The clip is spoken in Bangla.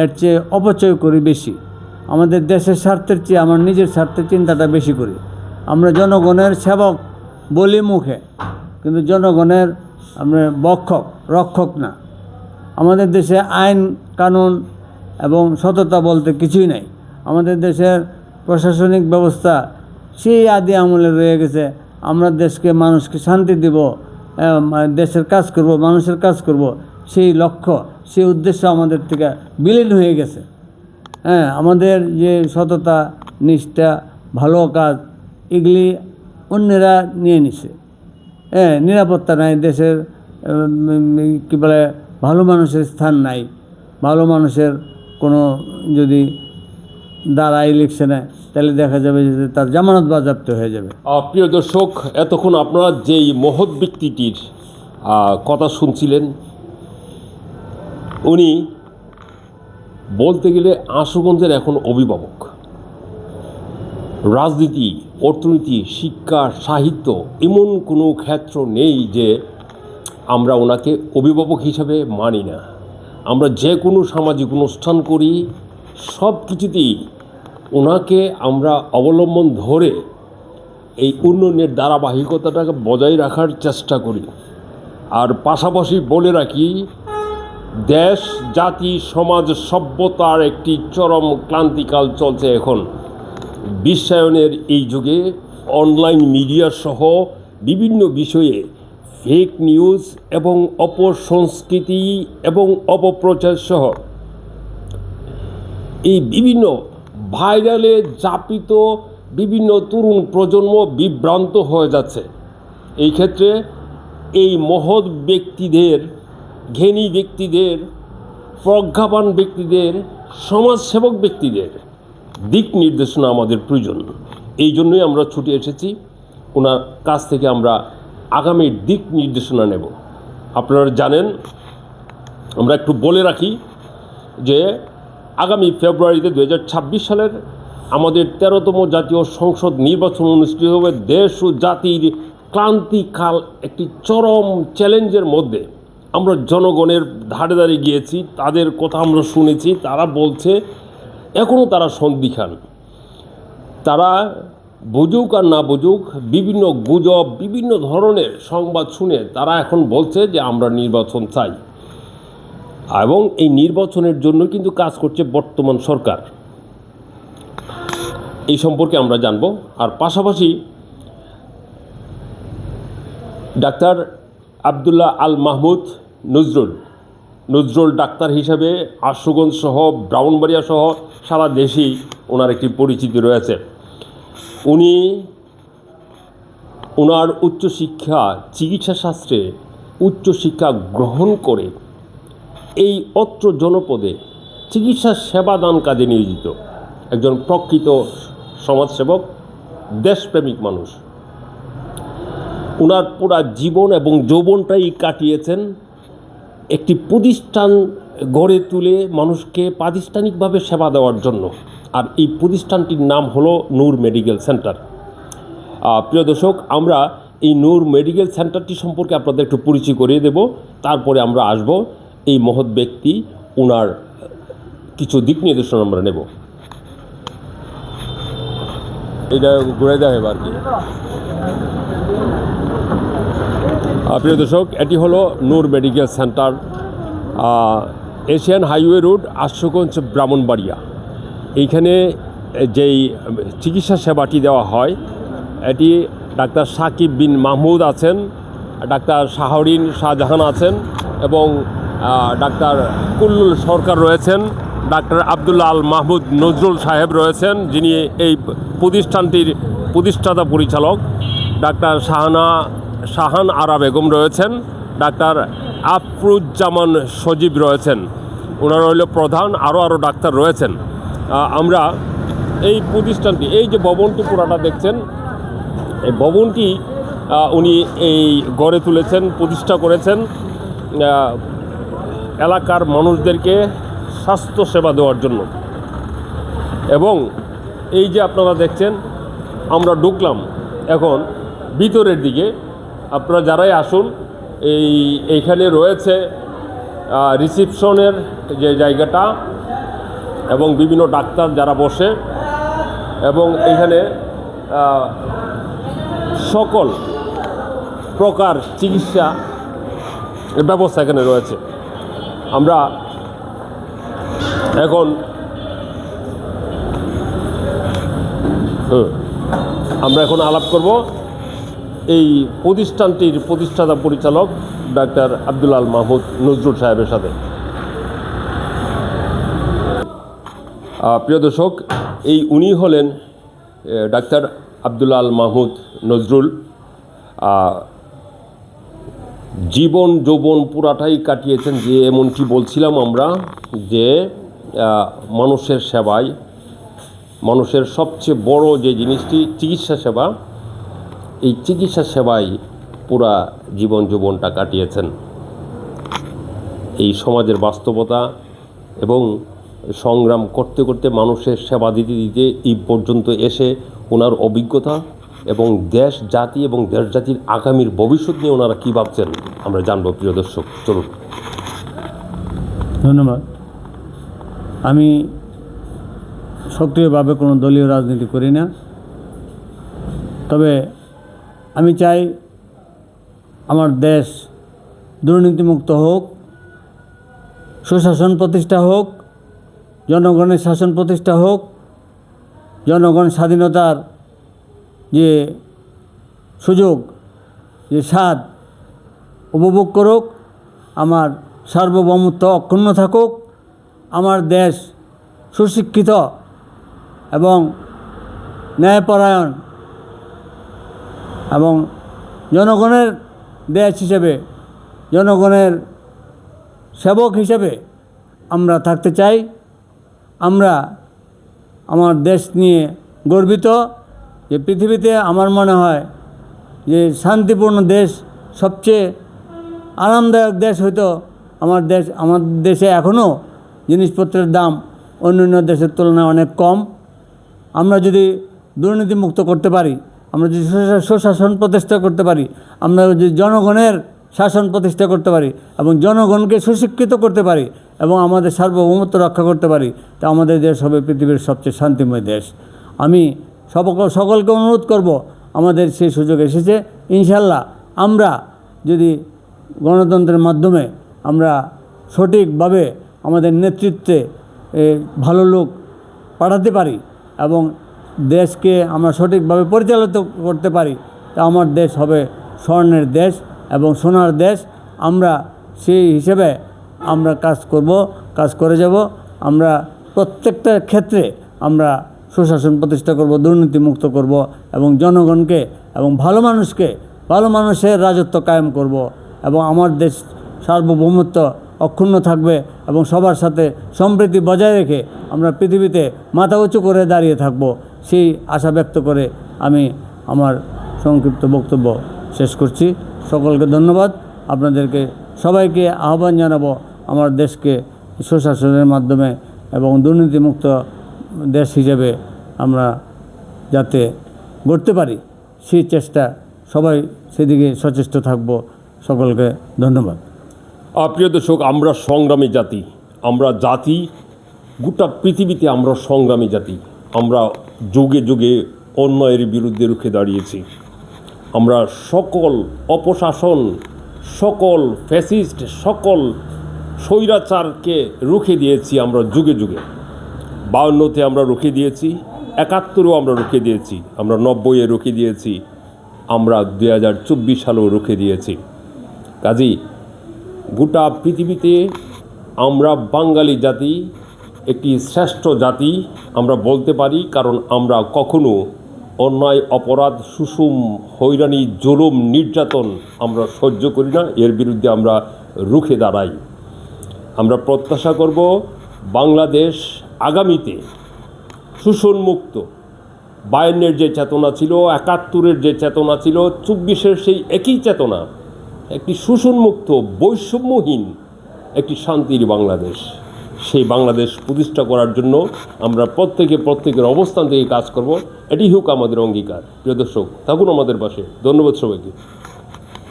এর চেয়ে অপচয় করি বেশি। আমাদের দেশের স্বার্থের চেয়ে আমার নিজের স্বার্থের চিন্তাটা বেশি করি। আমরা জনগণের সেবক বলি মুখে, কিন্তু জনগণের আমরা বক্ষক, রক্ষক না। আমাদের দেশে আইন, কানুন এবং সততা বলতে কিছুই নাই। আমাদের দেশের প্রশাসনিক ব্যবস্থা সেই আদি আমলে রয়ে গেছে। আমরা দেশকে, মানুষকে শান্তি দিব দেশের কাজ করব, মানুষের কাজ করব। সেই লক্ষ্য, সেই উদ্দেশ্য আমাদের থেকে বিলীন হয়ে গেছে। হ্যাঁ আমাদের যে সততা, নিষ্ঠা, ভালো কাজ, এগুলি অন্যেরা নিয়ে নিছে। হ্যাঁ নিরাপত্তা নাই, দেশের কী বলে, ভালো মানুষের স্থান নাই। ভালো মানুষের কোনো যদি দাঁড়া ইলেকশনে তাহলে দেখা যাবে যে তার জামানত বাজেয়াপ্ত হয়ে যাবে। প্রিয় দর্শক, এতক্ষণ আপনারা যেই মহৎ ব্যক্তিটির কথা শুনছিলেন উনি বলতে গেলে আশুগঞ্জের এখন অভিভাবক। রাজনীতি, অর্থনীতি, শিক্ষা, সাহিত্য এমন কোনো ক্ষেত্র নেই যে আমরা ওনাকে অভিভাবক হিসাবে মানি না। আমরা যে কোনো সামাজিক অনুষ্ঠান করি, সব কিছুতেই ওনাকে আমরা অবলম্বন ধরে এই উন্নয়নের ধারাবাহিকতাটাকে বজায় রাখার চেষ্টা করি। আর পাশাপাশি বলে রাখি দেশ, জাতি, সমাজ, সভ্যতার একটি চরম ক্লান্তিকাল চলছে এখন। বিশ্বায়নের এই যুগে অনলাইন মিডিয়া সহ বিভিন্ন বিষয়ে ফেক নিউজ এবং অপসংস্কৃতি এবং অপপ্রচার সহ এই বিভিন্ন ভাইরালে যাপিত বিভিন্ন তরুণ প্রজন্ম বিভ্রান্ত হয়ে যাচ্ছে। এই ক্ষেত্রে এই মহৎ ব্যক্তিদের ঘেনী ব্যক্তিদের প্রজ্ঞাপান ব্যক্তিদের, সমাজসেবক ব্যক্তিদের দিক নির্দেশনা আমাদের প্রয়োজন। এই জন্যই আমরা ছুটে এসেছি। ওনার কাছ থেকে আমরা আগামীর দিক নির্দেশনা নেব। আপনারা জানেন, আমরা একটু বলে রাখি যে আগামী ফেব্রুয়ারিতে দু হাজার ছাব্বিশ সালের আমাদের তেরোতম জাতীয় সংসদ নির্বাচন অনুষ্ঠিত হবে। দেশ ও জাতির ক্লান্তিকাল একটি চরম চ্যালেঞ্জের মধ্যে। আমরা জনগণের ধারে ধারে গিয়েছি, তাদের কথা আমরা শুনেছি, তারা বলছে এখনও তারা সন্দিখান। তারা বুঝুক আর না বুঝুক, বিভিন্ন গুজব, বিভিন্ন ধরনের সংবাদ শুনে তারা এখন বলছে যে আমরা নির্বাচন চাই। এবং এই নির্বাচনের জন্য কিন্তু কাজ করছে বর্তমান সরকার। এই সম্পর্কে আমরা জানব। আর পাশাপাশি ডাক্তার আবদুল্লাহ আল মাহমুদ নজরুল। নজরুল ডাক্তার হিসাবে আশুগঞ্জ সহ ব্রাউনবাড়িয়া সহ সারা দেশেই ওনার একটি পরিচিতি রয়েছে। উনি ওনার উচ্চশিক্ষা চিকিৎসাশাস্ত্রে উচ্চশিক্ষা গ্রহণ করে এই অত্র জনপদে চিকিৎসা সেবা দান কাজে নিয়োজিত। একজন প্রকৃত সমাজসেবক, দেশপ্রেমিক মানুষ। ওনার পুরা জীবন এবং যৌবনটাই কাটিয়েছেন একটি প্রতিষ্ঠান গড়ে তুলে মানুষকে প্রাতিষ্ঠানিকভাবে সেবা দেওয়ার জন্য। আর এই প্রতিষ্ঠানটির নাম হলো নূর মেডিকেল সেন্টার। প্রিয় দর্শক, আমরা এই নূর মেডিকেল সেন্টারটি সম্পর্কে আপনাদের একটু পরিচয় করিয়ে দেব। তারপরে আমরা আসব। এই মহৎ ব্যক্তি ওনার কিছু দিক নির্দেশনা আমরা নেব। এটা ঘুরে দেওয়া হবে আর কি। প্রিয় দর্শক, এটি হলো Noor medical centre Asian highway road, Ashuganj, Brahmanbaria. এইখানে যেই চিকিৎসা সেবাটি দেওয়া হয়, এটি ডাক্তার সাকিব বিন মাহমুদ আছেন, ডাক্তার শাহরিন শাহজাহান আছেন এবং ডাক্তার কুল্লুল সরকার রয়েছেন, ডাক্তার আবদুল্লাহ আল মাহমুদ নজরুল সাহেব রয়েছেন, যিনি এই প্রতিষ্ঠানটির প্রতিষ্ঠাতা পরিচালক। ডাক্তার শাহানা শাহান আরা বেগম রয়েছেন, ডাক্তার আফরুজ্জামান সজীব রয়েছেন। ওনারা হইল প্রধান আরও আরও ডাক্তার রয়েছেন। আমরা এই প্রতিষ্ঠানটি, এই যে ভবনটি পুরাটা দেখছেন, এই ভবনটি উনি এই গড়ে তুলেছেন, প্রতিষ্ঠা করেছেন। এলাকার মানুষদেরকে স্বাস্থ্য সেবা দেওয়ার জন্য। এবং এই যে আপনারা দেখছেন, আমরা ঢুকলাম, এখন ভিতরের দিকে আপনারা যারাই আসুন, এই এইখানে রয়েছে রিসিপশনের যে জায়গাটা এবং বিভিন্ন ডাক্তার যারা বসে এবং এখানে সকল প্রকার চিকিৎসা ব্যবস্থা এখানে রয়েছে। আমরা এখন আমরা এখন আলাপ করব। এই প্রতিষ্ঠানটির প্রতিষ্ঠাতা পরিচালক ডাক্তার আব্দুল আল মাহমুদ নজরুল সাহেবের সাথে। প্রিয় দর্শক, এই উনি হলেন ডাক্তার আব্দুল আল মাহমুদ নজরুল। জীবন যৌবন পুরাটাই কাটিয়েছেন যে এমনটি বলছিলাম আমরা যে মানুষের সেবায়, মানুষের সবচেয়ে বড় যে জিনিসটি চিকিৎসা সেবা এই চিকিৎসা সেবায় পুরা জীবন যৌবনটা কাটিয়েছেন। এই সমাজের বাস্তবতা এবং সংগ্রাম করতে করতে মানুষের সেবা দিতে দিতে এই পর্যন্ত এসে ওনার অভিজ্ঞতা এবং দেশ জাতি এবং দেশ জাতির আগামীর ভবিষ্যৎ নিয়ে ওনারা কী ভাবছেন, আমরা জানব, প্রিয় দর্শক। চলুন। ধন্যবাদ। আমি সক্রিয়ভাবে কোনো দলীয় রাজনীতি করি না। তবে আমি চাই আমার দেশ দুর্নীতিমুক্ত হোক, সুশাসন প্রতিষ্ঠা হোক, জনগণের শাসন প্রতিষ্ঠা হোক, জনগণ স্বাধীনতার যে সুযোগ, যে স্বাদ উপভোগ করুক, আমার সার্বভৌমত্ব অক্ষুণ্ণ থাকুক, আমার দেশ সুশিক্ষিত এবং ন্যায়পরায়ণ এবং জনগণের দেশ হিসেবে, জনগণের সেবক হিসেবে আমরা থাকতে চাই। আমরা আমার দেশ নিয়ে গর্বিত যে পৃথিবীতে আমার মনে হয় যে শান্তিপূর্ণ দেশ, সবচেয়ে আরামদায়ক দেশ হয়তো আমার দেশ, আমার দেশে এখনও জিনিসপত্রের দাম অন্য অন্য দেশের তুলনায় অনেক কম। আমরা যদি দুর্নীতিমুক্ত করতে পারি আমরা যদি সুশাসন প্রতিষ্ঠা করতে পারি, আমরা যদি জনগণের শাসন প্রতিষ্ঠা করতে পারি এবং জনগণকে সুশিক্ষিত করতে পারি এবং আমাদের সার্বভৌমত্ব রক্ষা করতে পারি, তা আমাদের দেশ হবে পৃথিবীর সবচেয়ে শান্তিময় দেশ। আমি সকল সকলকে অনুরোধ করব, আমাদের সেই সুযোগ এসেছে। ইনশাল্লাহ আমরা যদি গণতন্ত্রের মাধ্যমে আমরা সঠিকভাবে আমাদের নেতৃত্বে ভালো লোক পাঠাতে পারি এবং দেশকে আমরা সঠিকভাবে পরিচালিত করতে পারি, তা আমার দেশ হবে স্বর্ণের দেশ এবং সোনার দেশ। আমরা সেই হিসেবে আমরা কাজ করব, কাজ করে যাব। আমরা প্রত্যেকটা ক্ষেত্রে আমরা সুশাসন প্রতিষ্ঠা করব, দুর্নীতিমুক্ত করব এবং জনগণকে এবং ভালো মানুষকে, ভালো মানুষের রাজত্ব কায়েম করব এবং আমার দেশ সার্বভৌমত্ব অক্ষুণ্ণ থাকবে এবং সবার সাথে সম্প্রীতি বজায় রেখে আমরা পৃথিবীতে মাথা উঁচু করে দাঁড়িয়ে থাকব। সেই আশা ব্যক্ত করে আমি আমার সংক্ষিপ্ত বক্তব্য শেষ করছি। সকলকে ধন্যবাদ। আপনাদেরকে সবাইকে আহ্বান জানাব আমার দেশকে সুশাসনের মাধ্যমে এবং দুর্নীতিমুক্ত দেশ হিসেবে আমরা যাতে গড়তে পারি, সেই চেষ্টা সবাই সেদিকে সচেষ্ট থাকব। সকলকে ধন্যবাদ। প্রিয় দর্শক, আমরা সংগ্রামী জাতি, আমরা জাতি, গোটা পৃথিবীতে আমরা সংগ্রামী জাতি, আমরা যুগে যুগে অন্যায়ের বিরুদ্ধে রুখে দাঁড়িয়েছি। আমরা সকল অপশাসন, সকল ফ্যাসিস্ট, সকল স্বৈরাচারকে রুখে দিয়েছি আমরা যুগে যুগে। বাউন্নতে আমরা রুখে দিয়েছি, একাত্তরেও আমরা রুখে দিয়েছি, আমরা নব্বইয়ে রুখে দিয়েছি, আমরা দু হাজার চব্বিশ সালেও রুখে দিয়েছি। কাজী গোটা পৃথিবীতে আমরা বাঙালি জাতি একটি শ্রেষ্ঠ জাতি আমরা বলতে পারি, কারণ আমরা কখনো অন্যায়, অপরাধ, সুষুম হৈরানি জুলুম, নির্যাতন আমরা সহ্য করি না। এর বিরুদ্ধে আমরা রুখে দাঁড়াই। আমরা প্রত্যাশা করব বাংলাদেশ আগামীতে শোষণমুক্ত। বায়ান্নের যে চেতনা ছিল, একাত্তরের যে চেতনা ছিল, চব্বিশের সেই একই চেতনা, একটি শোষণমুক্ত, বৈষম্যহীন, একটি শান্তির বাংলাদেশ। সেই বাংলাদেশ প্রতিষ্ঠা করার জন্য আমরা প্রত্যেকে প্রত্যেকের অবস্থান থেকে কাজ করব। এটি হোক আমাদের অঙ্গীকার। প্রিয় দর্শক, থাকুন আমাদের পাশে। ধন্যবাদ সবাইকে।